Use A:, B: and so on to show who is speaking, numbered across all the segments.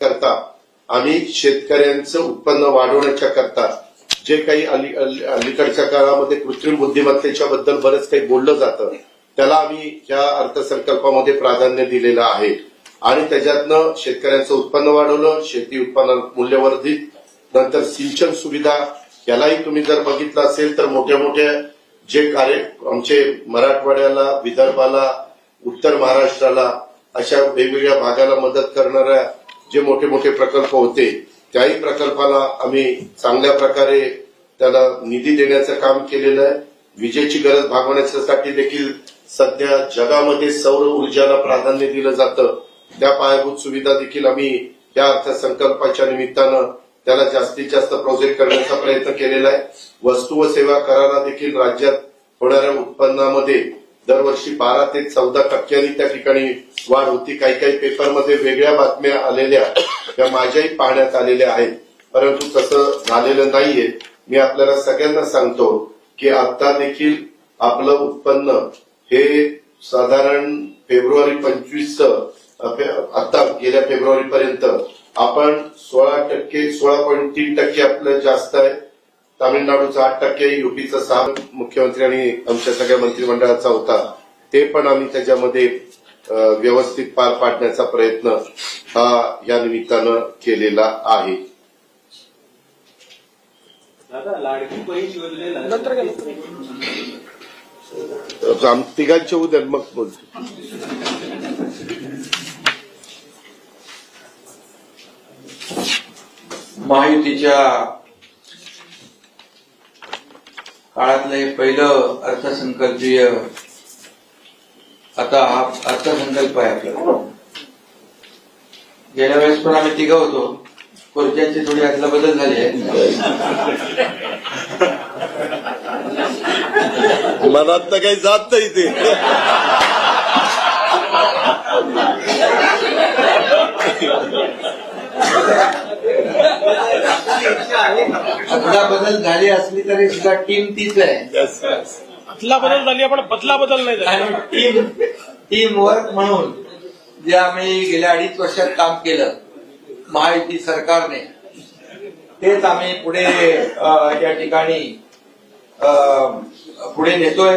A: करता. आम्ही शेतकऱ्यांचं उत्पन्न वाढवण्याच्या करता. जे काही अली- अली- अलीकडच्या काळामध्ये कृत्रिम बुद्धिमत्तेच्या बद्दल बरंच काही बोललं जातं त्याला आम्ही या अर्थसंकल्पामध्ये प्राधान्य दिलेलं आहे आणि त्याच्यातनं शेतकऱ्यांचं उत्पन्न वाढवलं शेती उत्पन्न मूल्यवर्धित नंतर सिंचन सुविधा यालाही तुम्ही जर बघितलं असेल तर मोठ्या मोठ्या जे कार्य आमचे मराठवाड्याला विदर्भाला उत्तर महाराष्ट्राला अशा वेगवेगळ्या भागाला मदत करणाऱ्या जे मोठे मोठे प्रकल्प होते त्याही प्रकल्पाला आम्ही चांगल्या प्रकारे त्याला निधी देण्याचं काम केलेलं आहे. विजेची गरज भागवण्यासाठी देखील सध्या जगामध्ये सौर ऊर्जाला प्राधान्य दिलं जातं. त्या पायाभूत सुविधा देखील आम्ही या अर्थसंकल्पाच्या निमित्तानं त्याला जास्तीत जास्त प्रोजेक्ट करण्याचा प्रयत्न केलेला आहे. वस्तू व सेवा कराला देखील राज्यात होणाऱ्या उत्पन्नामध्ये दरवर्षी बारा ते चौदा टक्क्यांनी त्या ठिकाणी वाढ होती. काही काही पेपरमध्ये वेगळ्या बातम्या आलेल्या त्या माझ्याही पाहण्यात आलेल्या आहेत. परंतु तसं झालेलं नाहीये. मी आपल्याला सगळ्यांना सांगतो की आता देखील आपलं उत्पन्न हे साधारण फेब्रुवारी पंचवीस आता गेल्या फेब्रुवारी पर्यंत आपण सोळा टक्के सोळा पॉईंट तीन टक्के आपलं जास्त आहे. तामिळनाडूचा आठ टक्के युपीचा सहा मुख्यमंत्री आणि आमच्या सगळ्या मंत्रिमंडळाचा होता ते पण आम्ही त्याच्यामध्ये व्यवस्थित पार पाडण्याचा प्रयत्न हा या निमित्तानं केलेला आहे
B: दादा लाडकी बहीण योजनेला
C: नंतर गेलो.
A: आम- तिघांचे उद्या मग बोलतो
D: महायुतीच्या काळातलं हे पहिलं अर्थसंकल्पीय आता हा अर्थसंकल्प आहे आपल्याला. गेल्या वेळेस पण आम्ही तिघ होतो. खुर्च्यांची थोडी आदला बदल झाली आहे
A: मनात काही जात नाही ते.
D: आदला बदल झाली असली तरी सुद्धा टीम तीच आहे.
C: अदला बदल झाली पण बदला बदल नाही झाली.
D: आणि टीम टीम वर्क म्हणून जे आम्ही गेल्या अडीच वर्षात काम केलं महायुती सरकारने तेच आम्ही पुढे अ, या ठिकाणी अ, पुढे नेतोय.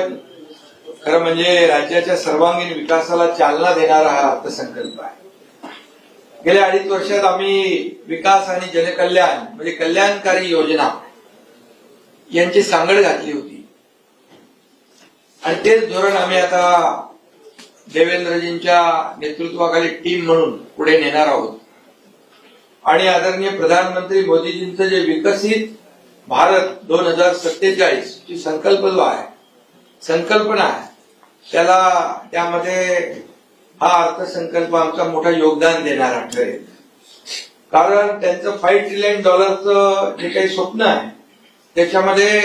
D: खरं म्हणजे राज्याच्या सर्वांगीण विकासाला चालना देणारा हा अर्थसंकल्प आहे. गेल्या अडीच वर्षात आम्ही विकास आणि जनकल्याण म्हणजे कल्याणकारी योजना यांची सांगड घातली होती. आणि तेच धोरण आम्ही आता देवेंद्रजींच्या नेतृत्वाखाली टीम म्हणून पुढे नेणार आहोत. आणि आदरणीय प्रधानमंत्री मोदीजींचं जे विकसित भारत दोन हजार सत्तेचाळीस ची संकल्प जो आहे संकल्पना आहे त्याला त्यामध्ये हा अर्थसंकल्प आमचा मोठा योगदान देणारा ठरेल कारण त्यांचं फाईव्ह ट्रिलियन डॉलरचं जे काही स्वप्न आहे त्याच्यामध्ये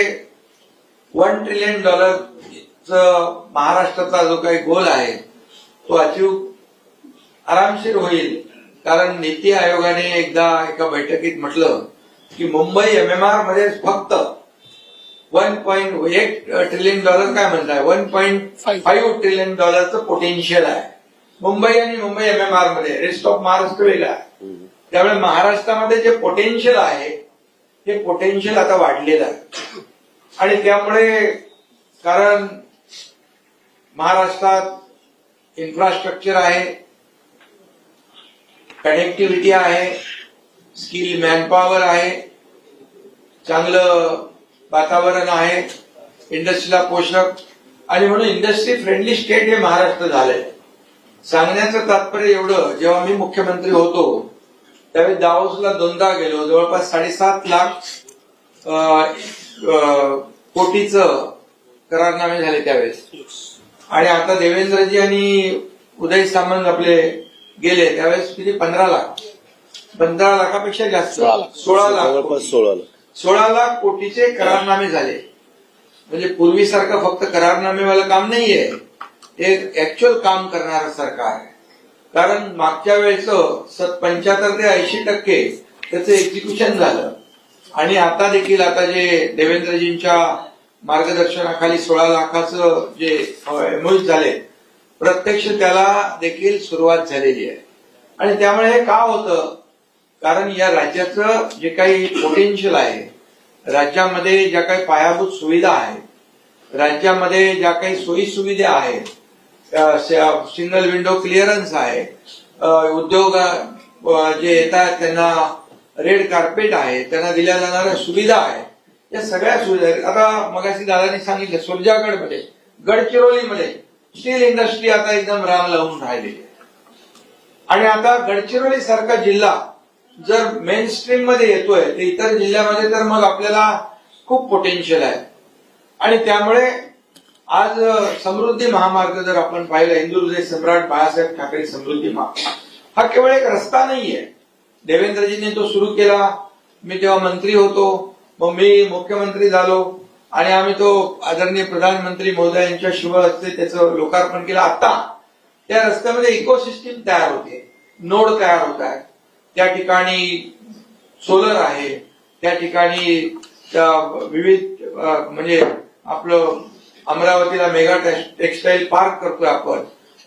D: वन ट्रिलियन डॉलरचं महाराष्ट्राचा जो काही गोल आहे तो अचीव आरामशीर होईल. कारण नीती आयोगाने एकदा एका बैठकीत म्हटलं की मुंबई एमएमआरमध्ये फक्त वन पॉईंट एक ट्रिलियन डॉलर काय म्हणताय? One point. फाईव्ह ट्रिलियन डॉलरचं पोटेन्शियल आहे. मुंबई आणि मुंबई एम एम आरमध्ये रेस्ट ऑफ महाराष्ट्र वेगळा आहे. त्यामुळे महाराष्ट्रामध्ये जे पोटेन्शियल आहे ते पोटेन्शियल आता वाढलेलं आहे. आणि त्यामुळे कारण महाराष्ट्रात इन्फ्रास्ट्रक्चर आहे कनेक्टिव्हिटी आहे स्किल मॅनपॉवर आहे चांगलं वातावरण आहे इंडस्ट्रीला पोषक आणि म्हणून इंडस्ट्री फ्रेंडली स्टेट हे महाराष्ट्र झालंय. सांगण्याचं तात्पर्य एवढं जेव्हा मी मुख्यमंत्री होतो त्यावेळी दावोसला दोनदा गेलो. जवळपास साडेसात लाख कोटीचं करारनामे झाले त्यावेळेस. आणि आता देवेंद्रजी आणि उदय सामंत आपले गेले त्यावेळेस किती? पंधरा लाख. पंधरा लाखापेक्षा जास्त.
C: सोळा लाख.
D: सोळा लाख.
A: सोळा लाख
D: कोटीचे करारनामे झाले. म्हणजे पूर्वीसारखं फक्त करारनामेवालं काम नाहीये. एक ऍक्च्युअल काम करणारं सरकार आहे. कारण मागच्या वेळेचं पंच्याहत्तर ते ऐंशी टक्के त्याचं एक्झिक्युशन झालं. आणि आता देखील आता जे देवेंद्रजींच्या मार्गदर्शनाखाली सोळा लाखाचं जे एमओज झाले प्रत्यक्ष त्याला देखील सुरुवात झालेली आहे. आणि त्यामुळे हे का होतं? कारण या राज्याचं जे काही पोटेन्शियल आहे राज्यामध्ये ज्या काही पायाभूत सुविधा आहेत राज्यामध्ये ज्या काही सोयी सुविधा आहेत सिंगल विंडो क्लिअरन्स आहे. उद्योग जे येतात त्यांना रेड कार्पेट आहे त्यांना दिल्या जाणाऱ्या सुविधा आहे. या सगळ्या सुविधा आहेत. आता मगाशी दादानी सांगितलं सुरजागडमध्ये गडचिरोलीमध्ये स्टील इंडस्ट्री आता एकदम राम लावून राहिलेली आहे. आणि आता गडचिरोली सारखा जिल्हा जर मेन स्ट्रीममध्ये येतोय तर इतर जिल्ह्यामध्ये तर मग आपल्याला खूप पोटेन्शियल आहे. आणि त्यामुळे आज समृद्धी महामार्ग जर आपण पाहिला हिंदू सम्राट बाळासाहेब ठाकरे समृद्धी महामार्ग. हा केवळ एक रस्ता नाहीये. देवेंद्रजींनी तो सुरू केला. मी तेव्हा मंत्री होतो. मग मी मुख्यमंत्री झालो. आणि आम्ही तो आदरणीय प्रधानमंत्री महोदयांच्या शुभ हस्ते त्याचं लोकार्पण केलं. आता त्या रस्त्यामध्ये इकोसिस्टीम तयार होते. नोड तयार होत आहे त्या ठिकाणी सोलर आहे. त्या ठिकाणी विविध म्हणजे आपलं अमरावतीला मेगा टेक्सटाईल पार्क करतोय आपण.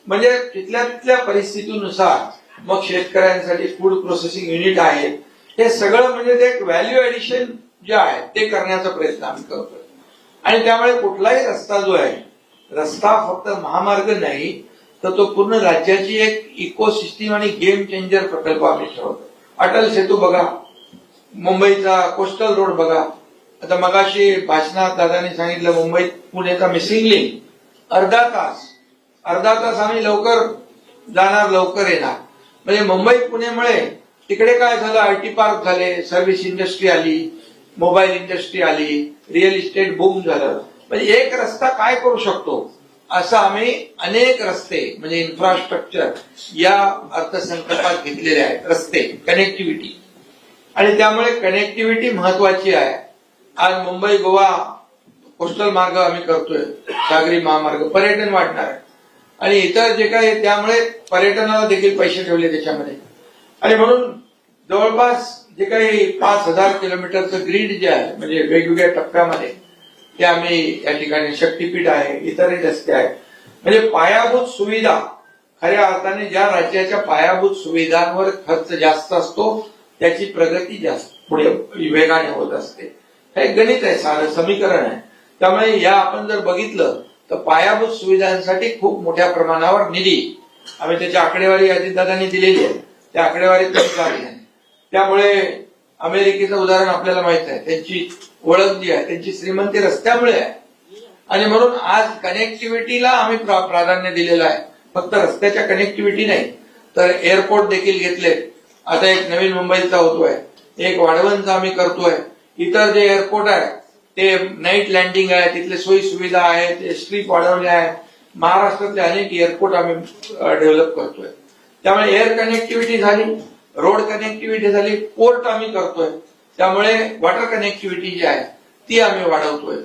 D: म्हणजे तिथल्या तिथल्या परिस्थितीनुसार मग शेतकऱ्यांसाठी फूड प्रोसेसिंग युनिट आहे. हे सगळं म्हणजे ते एक व्हॅल्यू ऍडिशन जे आहे ते करण्याचा प्रयत्न आम्ही करतोय. आणि त्यामुळे कुठलाही रस्ता जो आहे रस्ता फक्त महामार्ग नाही तर तो पूर्ण राज्याची एक इकोसिस्टीम आणि गेम चेंजर प्रकल्प आम्ही ठरवतो अटल सेतू बघा मुंबईचा कोस्टल रोड बघा आता मगाशी भाषणात दादानी सांगितलं मुंबईत पुण्याचा मिसिंग लिंक अर्धा तास. अर्धा तास आम्ही लवकर जाणार लवकर येणार. म्हणजे मुंबई पुणेमुळे तिकडे काय झालं आयटी पार्क झाले सर्व्हिस इंडस्ट्री आली मोबाईल इंडस्ट्री आली रिअल इस्टेट बूम झालं. म्हणजे एक रस्ता काय करू शकतो? असं आम्ही अनेक रस्ते म्हणजे इन्फ्रास्ट्रक्चर या अर्थसंकल्पात घेतलेले आहेत. रस्ते कनेक्टिव्हिटी आणि त्यामुळे कनेक्टिव्हिटी महत्वाची आहे. आज मुंबई गोवा कोस्टल मार्ग आम्ही करतोय. सागरी महामार्ग पर्यटन वाढणार आहे. आणि इतर जे काही त्यामुळे पर्यटनाला देखील पैसे ठेवले त्याच्यामध्ये. आणि म्हणून जवळपास जे काही पाच हजार किलोमीटरचं ग्रीड जे आहे म्हणजे वेगवेगळ्या टप्प्यामध्ये ते आम्ही या ठिकाणी शक्तीपीठ आहे इतरही रस्ते आहेत. म्हणजे पायाभूत सुविधा खऱ्या अर्थाने ज्या राज्याच्या पायाभूत सुविधांवर खर्च जास्त असतो त्याची प्रगती जास्त पुढे वेगाने होत असते. हे एक गणित आहे सारं समीकरण आहे. त्यामुळे या आपण जर बघितलं तर पायाभूत सुविधांसाठी खूप मोठ्या प्रमाणावर निधी आम्ही त्याची आकडेवारी अजितदादांनी दिलेली आहे. त्या आकडेवारीत आहे त्यामुळे अमेरिकेचं उदाहरण आपल्याला माहीत आहे. त्यांची ओळख जी आहे त्यांची श्रीमंती रस्त्यामुळे आहे. आणि म्हणून आज कनेक्टिव्हिटीला आम्ही प्राधान्य दिलेलं आहे. फक्त रस्त्याच्या कनेक्टिव्हिटी नाही तर एअरपोर्ट देखील घेतले आता एक नवीन मुंबईचा होतोय. एक वाढवणचा आम्ही करतोय. इतर जे एअरपोर्ट आहे ते नाईट लँडिंग आहे तिथले सोयी सुविधा आहेत स्ट्रीप वाढवल्या आहेत महाराष्ट्रातले अनेक एअरपोर्ट आम्ही डेव्हलप करतोय. त्यामुळे एअर कनेक्टिव्हिटी झाली रोड कनेक्टिव्हिटी झाली पोर्ट आम्ही करतोय. त्यामुळे वॉटर कनेक्टिव्हिटी जी आहे ती आम्ही वाढवतोय.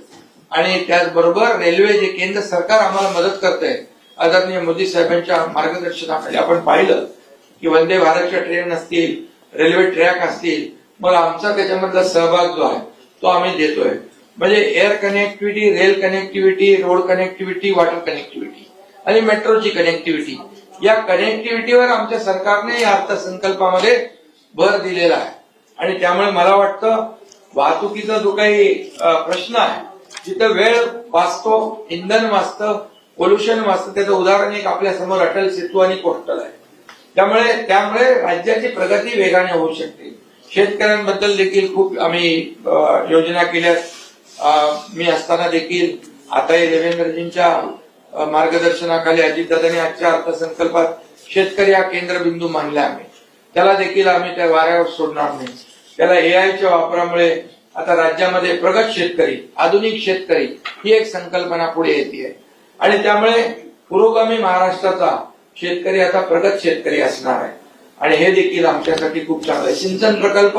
D: आणि त्याचबरोबर रेल्वे जे केंद्र सरकार आम्हाला मदत करतंय आदरणीय मोदी साहेबांच्या मार्गदर्शनाखाली. आपण पाहिलं की वंदे भारतच्या ट्रेन असतील रेल्वे ट्रॅक असतील मग आमचा त्याच्यामधला सहभाग जो आहे तो आम्ही देतोय. म्हणजे air connectivity rail connectivity road connectivity water connectivity आणि मेट्रोची कनेक्टिव्हिटी या कनेक्टिव्हिटीवर आमच्या सरकारने या अर्थसंकल्पामध्ये भर दिलेला आहे. आणि त्यामुळे मला वाटतं वाहतुकीचा जो काही प्रश्न आहे जिथं वेळ वाचतो इंधन वाचतं पोल्युशन वाचतं त्याचं उदाहरण एक आपल्यासमोर अटल सेतू आणि कोस्टल आहे. त्यामुळे त्यामुळे राज्याची प्रगती वेगाने होऊ शकते. शेतकऱ्यांबद्दल देखील खूप आम्ही योजना केल्या. मी असताना देखील आताही देवेंद्रजींच्या मार्गदर्शनाखाली अजितदादांनी आजच्या अर्थसंकल्पात शेतकरी हा केंद्रबिंदू मानला आम्ही त्याला देखील आम्ही त्या वाऱ्यावर सोडणार नाही. त्याला एआयच्या वापरामुळे आता राज्यामध्ये प्रगत शेतकरी आधुनिक शेतकरी ही एक संकल्पना पुढे येते. आणि त्यामुळे पुरोगामी महाराष्ट्राचा शेतकरी आता प्रगत शेतकरी असणार आहे. आणि हे देखील आमच्यासाठी खूप चांगलं आहे. सिंचन प्रकल्प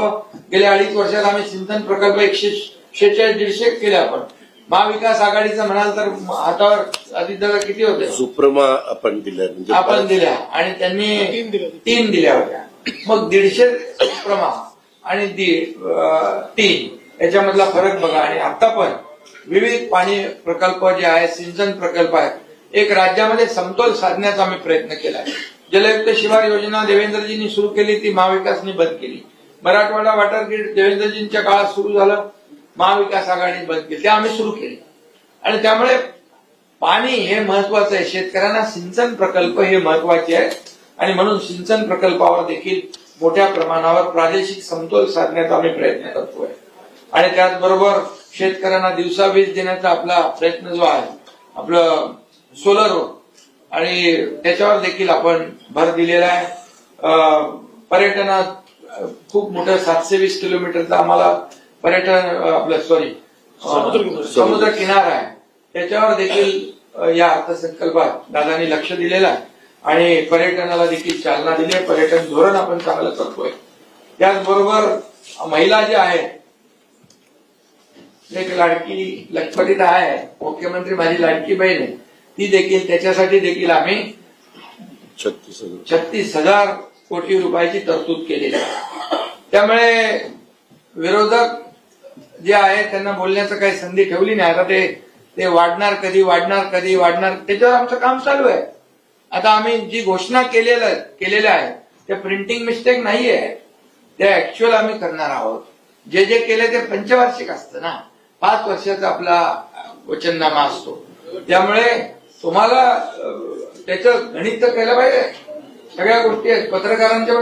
D: गेल्या अडीच वर्षात आम्ही सिंचन प्रकल्प एकशे शेहेचाळीस दीडशे केले आपण महाविकास आघाडीचं म्हणाल तर हातावर अजितदादा किती होते?
A: सुप्रमा आपण दिलं म्हणजे
D: आपण दिल्या. आणि त्यांनी
C: तीन दिल्या.
D: दिल्या होत्या. मग दीडशे प्रमा आणि तीन. याच्यामधला फरक बघा. आणि आता पण विविध पाणी प्रकल्प जे आहेत सिंचन प्रकल्प आहेत एक राज्यामध्ये समतोल साधण्याचा आम्ही प्रयत्न केला आहे. जलयुक्त शिवार योजना देवेंद्रजींनी सुरू केली ती महाविकासनी बंद केली. मराठवाडा वॉटर ग्रीड देवेंद्रजींच्या काळात सुरू झालं महाविकास आघाडी बंद केली. ते आम्ही सुरू केली. आणि त्यामुळे पाणी हे महत्वाचं आहे. शेतकऱ्यांना सिंचन प्रकल्प हे महत्त्वाचे आहेत. आणि म्हणून सिंचन प्रकल्पावर देखील मोठ्या प्रमाणावर प्रादेशिक समतोल साधण्याचा आम्ही प्रयत्न करतोय. आणि त्याचबरोबर शेतकऱ्यांना दिवसा वीज देण्याचा आपला प्रयत्न जो आहे आपलं सोलर आणि त्याच्यावर देखील आपण भर दिलेला आहे. पर्यटनात खूप मोठं सातशे वीस किलोमीटरचं आम्हाला पर्यटन आपलं सॉरी. समुद्र किनारा आहे. त्याच्यावर देखील या अर्थसंकल्पात दादांनी लक्ष दिलेलं आहे. आणि पर्यटनाला देखील चालना दिली आहे. पर्यटन धोरण आपण चांगलं करतोय. त्याचबरोबर महिला ज्या आहेत एक लाडकी लखपतीत आहे. मुख्यमंत्री माझी लाडकी बहीण आहे. ती देखील त्याच्यासाठी देखील आम्ही
A: छत्तीस
D: छत्तीस हजार कोटी रुपयाची तरतूद केलेली आहे. त्यामुळे विरोधक जे आहे त्यांना बोलण्याचं काही संधी ठेवली नाही. आता ते ते वाढणार कधी वाढणार कधी वाढणार त्याच्यावर आमचं काम चालू आहे. आता आम्ही जी घोषणा केलेलं केलेल्या आहे त्या प्रिंटिंग मिस्टेक नाहीये. ते ऍक्च्युअल आम्ही करणार आहोत. जे जे केले ते पंचवार्षिक असतं ना. पाच वर्षाचा आपला वचननामा असतो. त्यामुळे तुम्हाला त्याचं गणित तर केलं पाहिजे. सगळ्या गोष्टी आहेत. पत्रकारांच्या